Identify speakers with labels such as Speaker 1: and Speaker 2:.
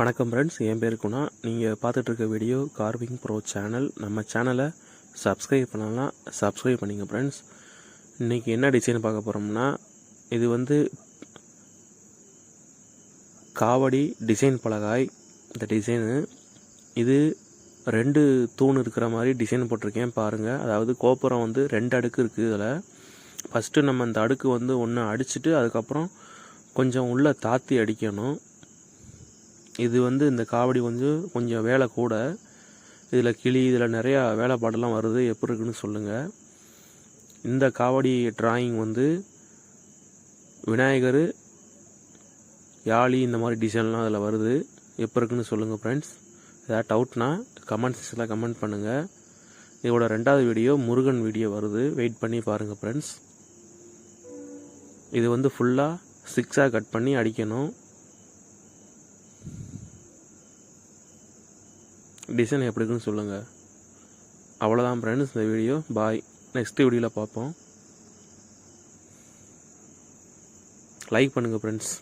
Speaker 1: வணக்கம் ஃப்ரெண்ட்ஸ் என் பேர் குணா. நீங்கள் பார்த்துட்ருக்க வீடியோ கார்விங் ப்ரோ சேனல் நம்ம சேனலை சப்ஸ்கிரைப் பண்ணலாம் சப்ஸ்கிரைப் பண்ணிங்க ஃப்ரெண்ட்ஸ் இன்றைக்கி என்ன டிசைன் பார்க்க போகிறோம்னா இது வந்து காவடி டிசைன் பலகாய். இந்த டிசைனு இது ரெண்டு தூண் இருக்கிற மாதிரி டிசைன் போட்டிருக்கேன் பாருங்கள் அதாவது கோபுரம் வந்து ரெண்டு அடுக்கு இருக்குது இதில். ஃபஸ்ட்டு நம்ம இந்த அடுக்கு வந்து ஒன்று அடிச்சுட்டு அதுக்கப்புறம் கொஞ்சம் உள்ளே தாத்தி அடிக்கணும். இது வந்து இந்த காவடி வந்து கொஞ்சம் வேலை கூட. இதில் கிளி இதில் நிறையா வேலைப்பாடெல்லாம் வருது. எப்படி இருக்குன்னு சொல்லுங்கள் இந்த காவடி டிராயிங் வந்து விநாயகர் யாழி இந்த மாதிரி டிசைன்லாம் அதில் வருது. எப்போ இருக்குன்னு சொல்லுங்கள் ஃப்ரெண்ட்ஸ் ஏதாவது டவுட்னா கமெண்ட் செக்ஷனில் கமெண்ட் பண்ணுங்கள் இதோட ரெண்டாவது வீடியோ முருகன் வீடியோ வருது. வெயிட் பண்ணி பாருங்கள் ஃப்ரெண்ட்ஸ் இது வந்து ஃபுல்லாக சிக்ஸாக கட் பண்ணி அடிக்கணும். டிசைன் எப்படி இருக்குன்னு சொல்லுங்கள் அவ்வளோதான் ஃப்ரெண்ட்ஸ் இந்த வீடியோ பாய் நெக்ஸ்ட் வீடியோவில் பார்ப்போம். லைக் பண்ணுங்கள் ஃப்ரெண்ட்ஸ்